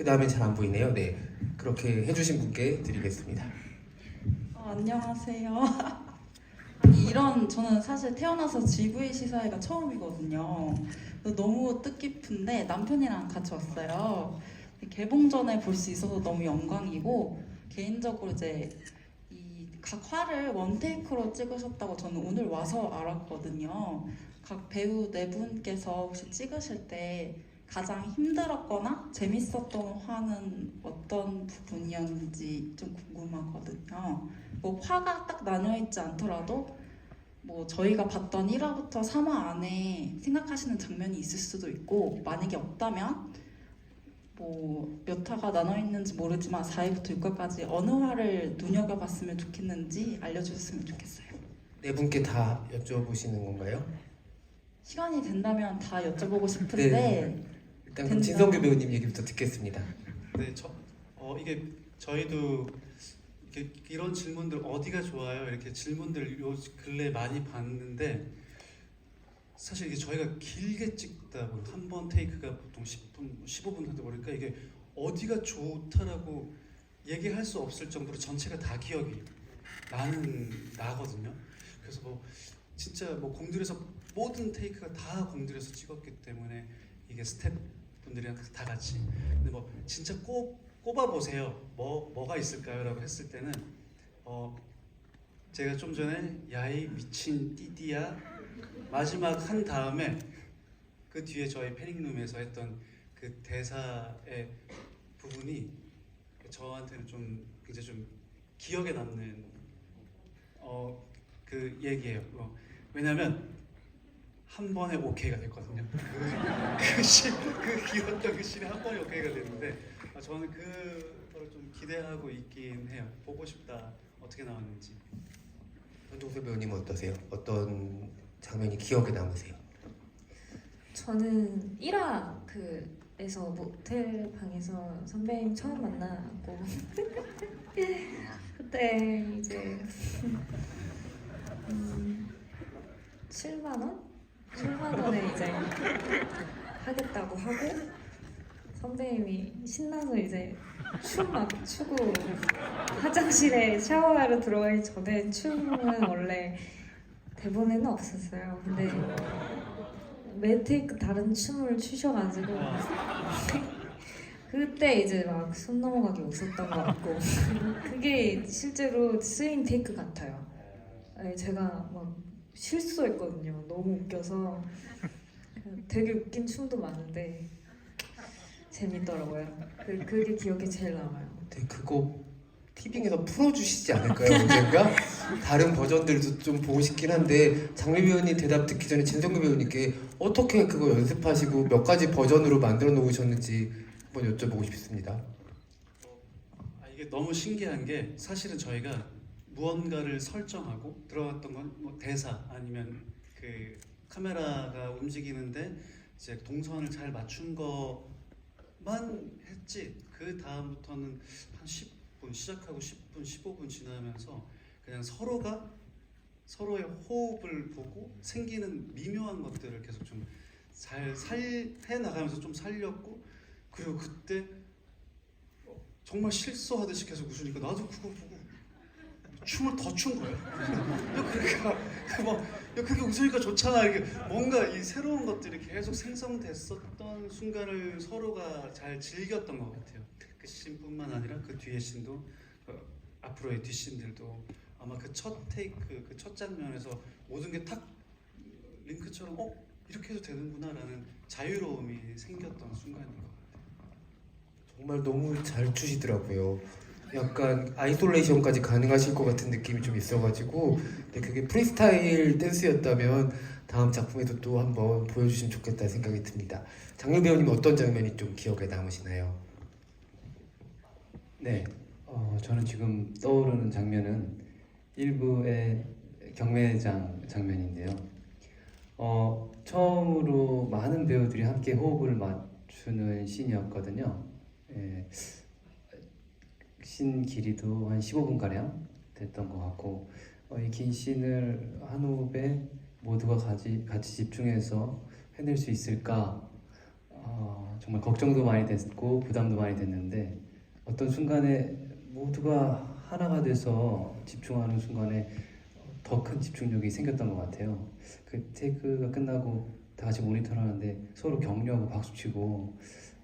그 다음에 잘 안 보이네요. 네, 그렇게 해주신 분께 드리겠습니다. 어, 안녕하세요. 이런 저는 사실 태어나서 GV 시사회가 처음이거든요. 너무 뜻깊은데 남편이랑 같이 왔어요. 개봉 전에 볼 수 있어서 너무 영광이고 개인적으로 이제 이 각 화를 원테이크로 찍으셨다고 저는 오늘 와서 알았거든요. 각 배우 네 분께서 혹시 찍으실 때 가장 힘들었거나 재밌었던 화는 어떤 부분이었는지 좀 궁금하거든요. 뭐 화가 딱 나뉘어 있지 않더라도 뭐 저희가 봤던 1화부터 3화 안에 생각하시는 장면이 있을 수도 있고 만약에 없다면 뭐몇 화가 나눠 있는지 모르지만 4회부터 6화까지 어느 화를 눈여겨봤으면 좋겠는지 알려주셨으면 좋겠어요. 네 분께 다 여쭤보시는 건가요? 시간이 된다면 다 여쭤보고 싶은데 네. 일단 그럼 된다. 진성규 배우님 얘기부터 듣겠습니다. 네, 저, 어, 이게 저희도 이렇게 이런 질문들 어디가 좋아요? 이렇게 질문들 요 근래 많이 봤는데 사실 이게 저희가 길게 찍다 보니 한번 테이크가 보통 10분, 15분 하다 보니까 이게 어디가 좋다라고 얘기할 수 없을 정도로 전체가 다 기억이 나는 나거든요. 그래서 뭐 진짜 뭐 공들여서 모든 테이크가 다 공들여서 찍었기 때문에 이게 스텝 분들이랑 다 같이 근데 뭐 진짜 꼭 꼽아 보세요. 뭐 뭐가 있을까요?라고 했을 때는 어 제가 좀 전에 야이 미친 띠띠야 마지막 한 다음에 그 뒤에 저희 패닝룸에서 했던 그 대사의 부분이 저한테는 좀 굉장히 좀 기억에 남는 어 그 얘기예요. 어, 왜냐면 한 번에 오케이가 됐거든요. 그 씬, 그 길었던 그 씬이 한 번에 오케이가 됐는데 아, 저는 그걸 좀 기대하고 있긴 해요. 보고 싶다. 어떻게 나왔는지. 현종수 배우님 어떠세요? 어떤 장면이 기억에 남으세요? 저는 1화 그에서 모텔 방에서 선배님 처음 만나고 그때 이제 음, 7만 원? 7만 원에 이제 하겠다고 하고 선배님이 신나서 이제 춤 막 추고 화장실에 샤워하러 들어가기 전에 춤은 원래 대본에는 없었어요. 근데 매 테이크 다른 춤을 추셔가지고 그때 이제 막 손 넘어가게 웃었던 것 같고 그게 실제로 쓰인 테이크 같아요. 아니, 제가 막 실수했거든요. 너무 웃겨서 되게 웃긴 춤도 많은데 재밌더라고요. 그, 그게 기억에 제일 남아요. 네, 그거 티빙에서 풀어주시지 않을까요 언젠가? 다른 버전들도 좀 보고 싶긴 한데 장미 배우님 대답 듣기 전에 진성규 배우님께 어떻게 그거 연습하시고 몇 가지 버전으로 만들어 놓으셨는지 한번 여쭤보고 싶습니다. 아, 이게 너무 신기한 게 사실은 저희가 무언가를 설정하고 들어갔던 건 뭐 대사 아니면 그 카메라가 움직이는데 이제 동선을 잘 맞춘 것만 했지. 그 다음부터는 한 10분 시작하고 10분 15분 지나면서 그냥 서로가 서로의 호흡을 보고 생기는 미묘한 것들을 계속 좀잘해 나가면서 좀 살렸고 그리고 그때 어, 정말 실수하듯이 계속 웃으니까 나도 그거 보고 춤을 더 춘 거예요. 야, 그러니까 뭐 야, 그게 웃으니까 좋잖아. 이게 뭔가 이 새로운 것들이 계속 생성됐었던 순간을 서로가 잘 즐겼던 것 같아요. 그 씬뿐만 아니라 그 뒤에 씬도 어, 앞으로의 뒷씬들도 아마 그 첫 테이크 그 첫 장면에서 모든 게 탁 링크처럼 어 이렇게 해도 되는구나라는 자유로움이 생겼던 순간인 것 같아요. 정말 너무 잘 추시더라고요. 약간 아이솔레이션까지 가능하실 것 같은 느낌이 좀 있어가지고 근데 그게 프리스타일 댄스였다면 다음 작품에도 또 한번 보여주시면 좋겠다 생각이 듭니다. 장윤 배우님 어떤 장면이 좀 기억에 남으시나요? 네, 어, 저는 지금 떠오르는 장면은 일부의 경매장 장면인데요. 어, 처음으로 많은 배우들이 함께 호흡을 맞추는 씬이었거든요. 예, 씬 길이도 한 15분 가량 됐던 것 같고 어, 이긴 씬을 한 호흡에 모두가 같이, 같이 집중해서 해낼 수 있을까 어, 정말 걱정도 많이 됐고 부담도 많이 됐는데 어떤 순간에 모두가 하나가 돼서 집중하는 순간에 더 큰 집중력이 생겼던 것 같아요. 그 테이크가 끝나고 다 같이 모니터하는데 서로 격려하고 박수치고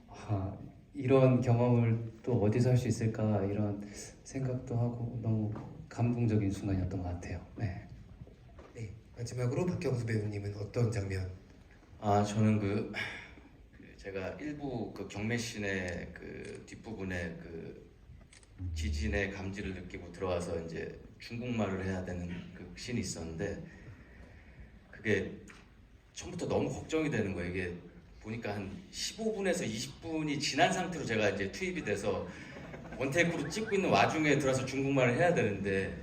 아, 이런 경험을 또 어디서 할 수 있을까 이런 생각도 하고 너무 감동적인 순간이었던 것 같아요. 네. 네 마지막으로 박경수 배우님은 어떤 장면? 아 저는 그, 그 제가 일부 그 경매신의 그 뒷부분에 그 지진의 감지를 느끼고 들어와서 이제 중국말을 해야 되는 그 씬이 있었는데 그게 처음부터 너무 걱정이 되는 거예요. 이게 보니까 한 15분에서 20분이 지난 상태로 제가 이제 투입이 돼서 원테이크로 찍고 있는 와중에 들어서 중국말을 해야 되는데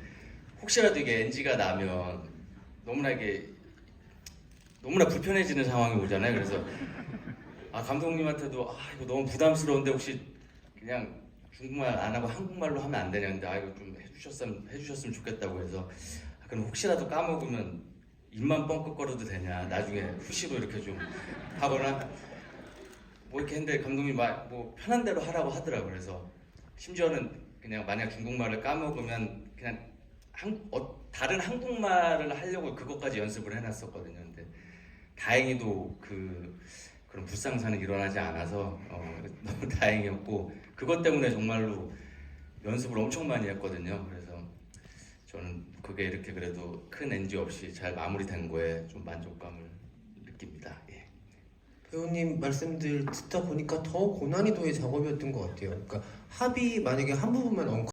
혹시라도 이게 NG가 나면 너무나 이게 너무나 불편해지는 상황이 오잖아요. 그래서 아 감독님한테도 아 이거 너무 부담스러운데 혹시 그냥 중국말 안 하고 한국말로 하면 안 되냐는데 아 이거 좀 해주셨으면 해주셨으면 좋겠다고 해서 아, 그럼 혹시라도 까먹으면 입만 뻥긋거려도 되냐 나중에 후시로 이렇게 좀 하거나 뭐 이렇게 했는데 감독님 막뭐 편한 대로 하라고 하더라고 요 그래서 심지어는 그냥 만약 중국말을 까먹으면 그냥 한, 어, 다른 한국말을 하려고 그것까지 연습을 해놨었거든요. 근데 다행히도 그 그런 불상사는 일어나지 않아서 어, 너무 다행이었고 그것 때문에 정말로 연습을 엄청 많이 했거든요. 그래서 저는 그게 이렇게 그래도 큰 NG 없이 잘 마무리된 거에 좀 만족감을 느낍니다. 예. 배우님 말씀들 듣다 보니까 더 고난이도의 작업이었던 것 같아요. 그러니까 합이 만약에 한 부분만 엉